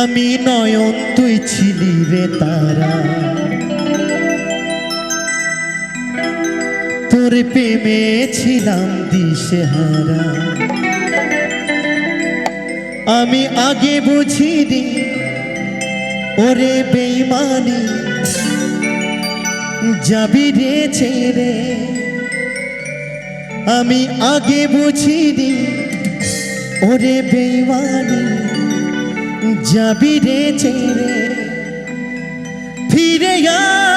আমি নয়ন তুই ছিলি রে তারা। তোর প্রেমে ছিলাম দিশেহারা। আমি আগে বুঝিনি, ওরে বেইমানি, যাবি রে ছেড়ে। আমি আগে বুঝিনি, ওরে বেইমানি যাবি রে ছেড়ে। ফিরে আয়।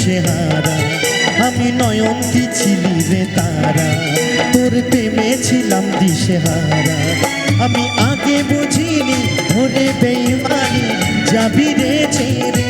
সে হারা আমি নয়ন কি ছিলি রে তারা, তোর প্রেমে ছিলাম দিশেহারা। আমি আগে বুঝিনি, ভোরে বেইমানি যাবি রে ছেড়ে।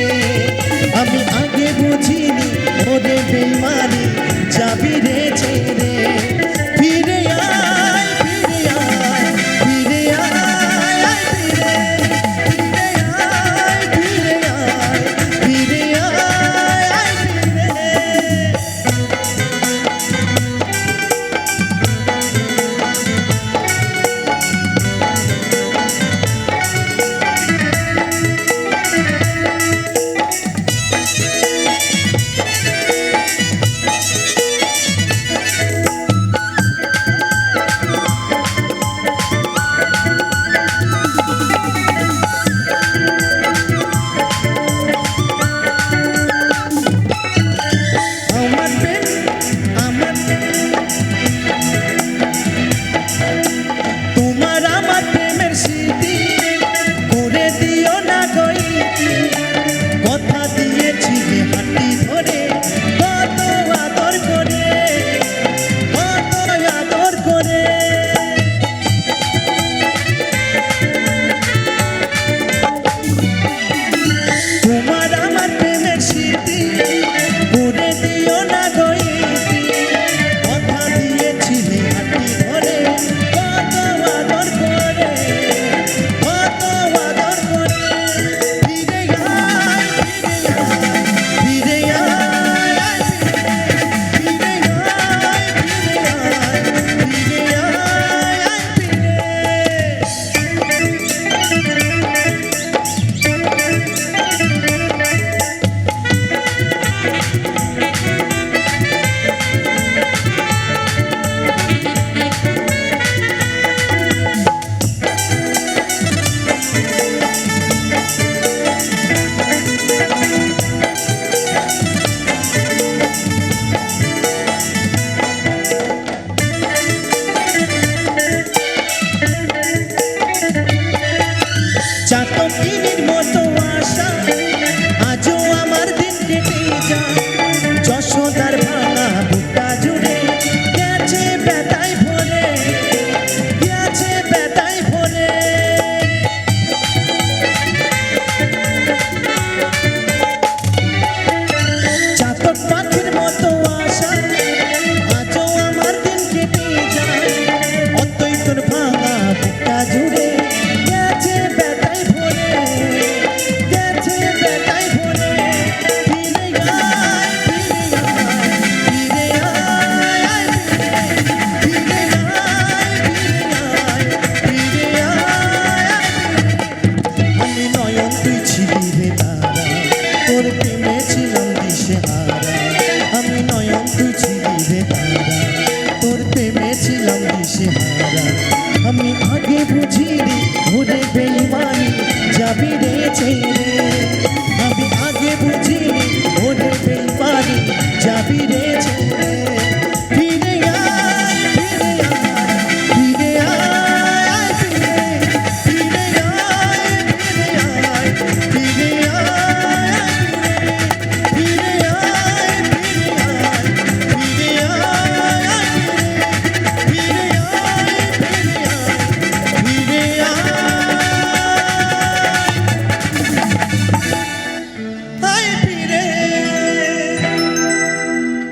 Thank you. ছিলাম দিশেহারা আমি আগে বুঝিনি ভুলে বেইমানি যাবি